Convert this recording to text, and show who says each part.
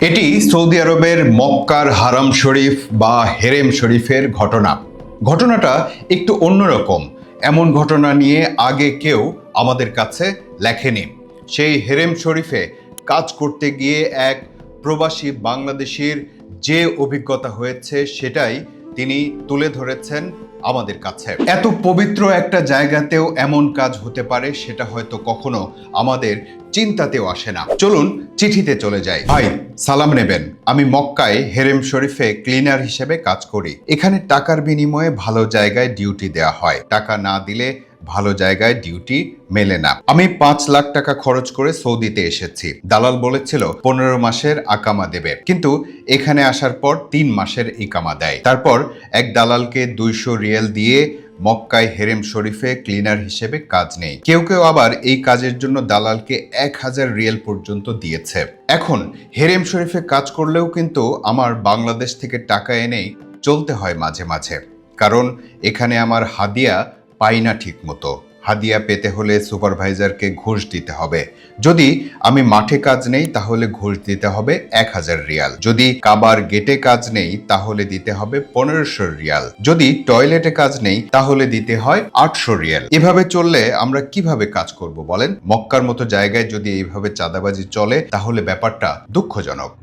Speaker 1: এটি সৌদি আরবের মক্কার হারাম শরীফ বা হেরেম শরীফের ঘটনা। ঘটনাটা একটু অন্যরকম। এমন ঘটনা নিয়ে আগে কেউ আমাদের কাছে লেখেনি। সেই হেরেম শরীফে কাজ করতে গিয়ে এক প্রবাসী বাংলাদেশির যে অভিজ্ঞতা হয়েছে সেটাই তিনি তুলে ধরেছেন আমাদের কাছে। এত পবিত্র একটা জায়গাতেও এমন কাজ হতে পারে, সেটা হয়তো কখনো আমাদের চিন্তাতেও আসে না। চলুন চিঠিতে চলে যাই। ভাই, সালাম নেবেন। আমি মক্কায় হেরেম শরীফে ক্লিনার হিসেবে কাজ করি। এখানে টাকার বিনিময়ে ভালো জায়গায় ডিউটি দেয়া হয়। টাকা না দিলে ভালো জায়গায় ডিউটি মেলে না। আমি পাঁচ লাখ টাকা খরচ করে সৌদিতে এসেছি। দালাল বলেছিল, পনেরো মাসের আকামা দেবে। কিন্তু এখানে আসার পর তিন মাসের ইকামা দেয়। তারপর এক দালালকে দুইশো রিয়েল দিয়ে মক্কায় হেরেম শরীফে ক্লিনার হিসেবে কাজ নেই। কেউ কেউ আবার এই কাজের জন্য দালালকে এক হাজার রিয়েল পর্যন্ত দিয়েছে। এখন হেরেম শরীফে কাজ করলেও কিন্তু আমার বাংলাদেশ থেকে টাকা এনেই চলতে হয় মাঝে মাঝে। কারণ এখানে আমার হাদিয়া পাই না ঠিক মতো হাদিয়া পেতে হলে সুপারভাইজারকে ঘুষ দিতে হবে। যদি আমি মাঠে কাজ নেই, তাহলে ঘুষ দিতে হবে এক হাজার রিয়াল। যদি কাবার গেটে কাজ নেই, তাহলে দিতে হবে পনেরোশো রিয়াল। যদি টয়লেটে কাজ নেই, তাহলে দিতে হয় আটশো রিয়াল। এভাবে চললে আমরা কীভাবে কাজ করব বলেন? মক্কার মতো জায়গায় যদি এইভাবে চাঁদাবাজি চলে, তাহলে ব্যাপারটা দুঃখজনক।